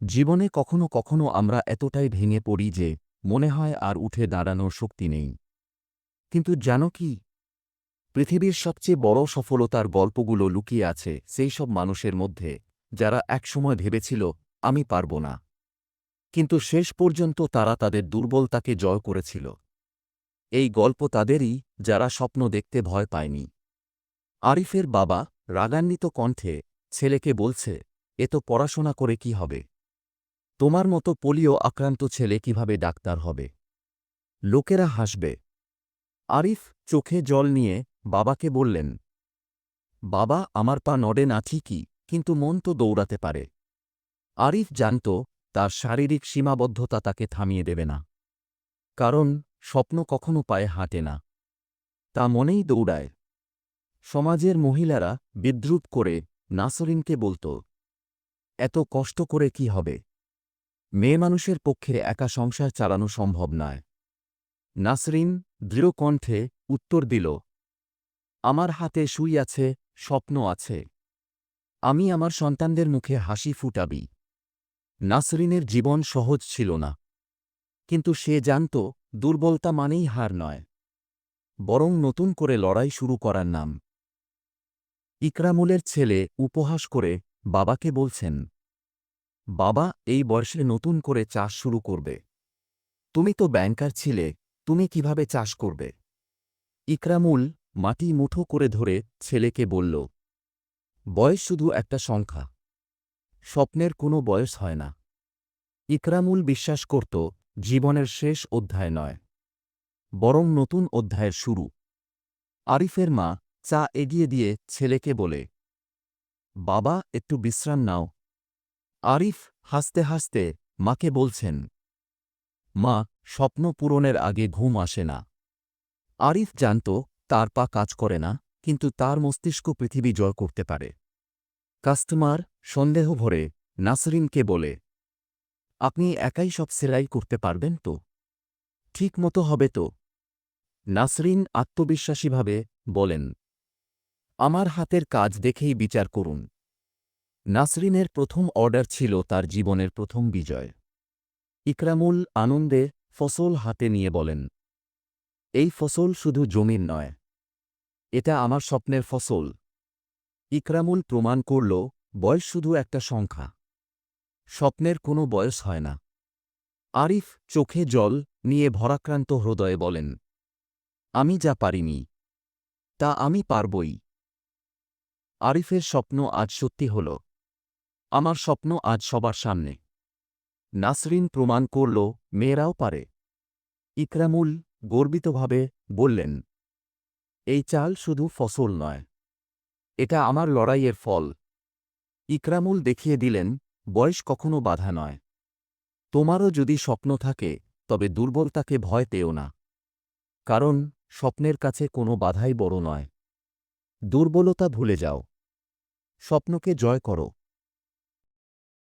জীবনে কখনো কখনো আমরা এতটাই ভেঙে পড়ি যে মনে হয় আর উঠে দাঁড়ানোর শক্তি নেই। কিন্তু জানো কি? পৃথিবীর সবচেয়ে বড় সফলতার গল্পগুলো লুকিয়ে আছে সেই সব মানুষের মধ্যে যারা একসময় ভেবেছিল, আমি পারব না। কিন্তু শেষ পর্যন্ত তারা তাদের দুর্বলতাকে জয় করেছিল। এই গল্প তাদেরই যারা স্বপ্ন দেখতে ভয় পায়নি। আরিফের বাবা রাগান্বিত কণ্ঠে ছেলেকে বলছে, এ তো পড়াশোনা করে কি হবে? তোমার মতো পোলিও আক্রান্ত ছেলে কীভাবে ডাক্তার হবে? লোকেরা হাসবে। আরিফ চোখে জল নিয়ে বাবাকে বললেন, বাবা, আমার পা নড়ে না ঠিকই, কিন্তু মন তো দৌড়াতে পারে। আরিফ জানত তার শারীরিক সীমাবদ্ধতা তাকে থামিয়ে দেবে না। কারণ স্বপ্ন কখনো পায়ে হাঁটে না। তা মনেই দৌড়ায়। সমাজের মহিলারা বিদ্রুপ করে নাসরিনকে বলত, এত কষ্ট করে কি হবে? মেয়ে মানুষের পক্ষে একা সংসার চালানো সম্ভব নয়। নাসরিন দৃঢ়কণ্ঠে উত্তর দিল, আমার হাতে শুই আছে, স্বপ্ন আছে। আমি আমার সন্তানদের মুখে হাসি ফুটাবি। নাসরিনের জীবন সহজ ছিল না। কিন্তু সে জানত, দুর্বলতা মানেই হার নয়। বরং নতুন করে লড়াই শুরু করার নাম। ইকরামুলের ছেলে উপহাস করে বাবাকে বলছেন বাবা এই বয়সে নতুন করে চাষ শুরু করবে। তুমি তো ব্যাংকার ছিলে, তুমি কীভাবে চাষ করবে? ইকরামুল মাটি মুঠো করে ধরে ছেলেকে বলল, বয়স শুধু একটা সংখ্যা। স্বপ্নের কোনো বয়স হয় না ইকরামুল বিশ্বাস করত, জীবনের শেষ অধ্যায় নয়, বরং নতুন অধ্যায়ের শুরু। আরিফের মা চা এগিয়ে দিয়ে ছেলেকে বলে, বাবা, একটু বিশ্রাম নাও। আরিফ হাসতে হাসতে মাকে বলছেন, মা, স্বপ্ন পূরণের আগে ঘুম আসে না। আরিফ জানত তার পা কাজ করে না, কিন্তু তার মস্তিষ্ক পৃথিবী জয় করতে পারে। কাস্টমার সন্দেহ ভরে নাসরিনকে বলে, আপনি একাই সব সেলাই করতে পারবেন তো? ঠিক মতো হবে তো? নাসরিন আত্মবিশ্বাসীভাবে বলেন, আমার হাতের কাজ দেখেই বিচার করুন। নাসরিনের প্রথম অর্ডার ছিল তার জীবনের প্রথম বিজয়। ইকরামুল আনন্দে ফসল হাতে নিয়ে বলেন, এই ফসল শুধু জমির নয়, এটা আমার স্বপ্নের ফসল। ইকরামুল প্রমাণ করল, বয়স শুধু একটা সংখ্যা। স্বপ্নের কোনো বয়স হয় না। আরিফ চোখে জল নিয়ে ভরাক্রান্ত হৃদয়ে বলেন, আমি যা পারিনি, তা আমি পারবই। আরিফের স্বপ্ন আজ সত্যি হল। আমার স্বপ্ন আজ সবার সামনে। নাসরিন প্রমাণ করল, মেয়েরাও পারে। ইকরামুল গর্বিতভাবে বললেন, এই চাল শুধু ফসল নয়, এটা আমার লড়াইয়ের ফল। ইকরামুল দেখিয়ে দিলেন, বয়স কখনো বাধা নয়। তোমারও যদি স্বপ্ন থাকে, তবে দুর্বলতাকে ভয় পেও না। কারণ স্বপ্নের কাছে কোনো বাধাই বড় নয়। দুর্বলতা ভুলে যাও। স্বপ্নকে জয় করো।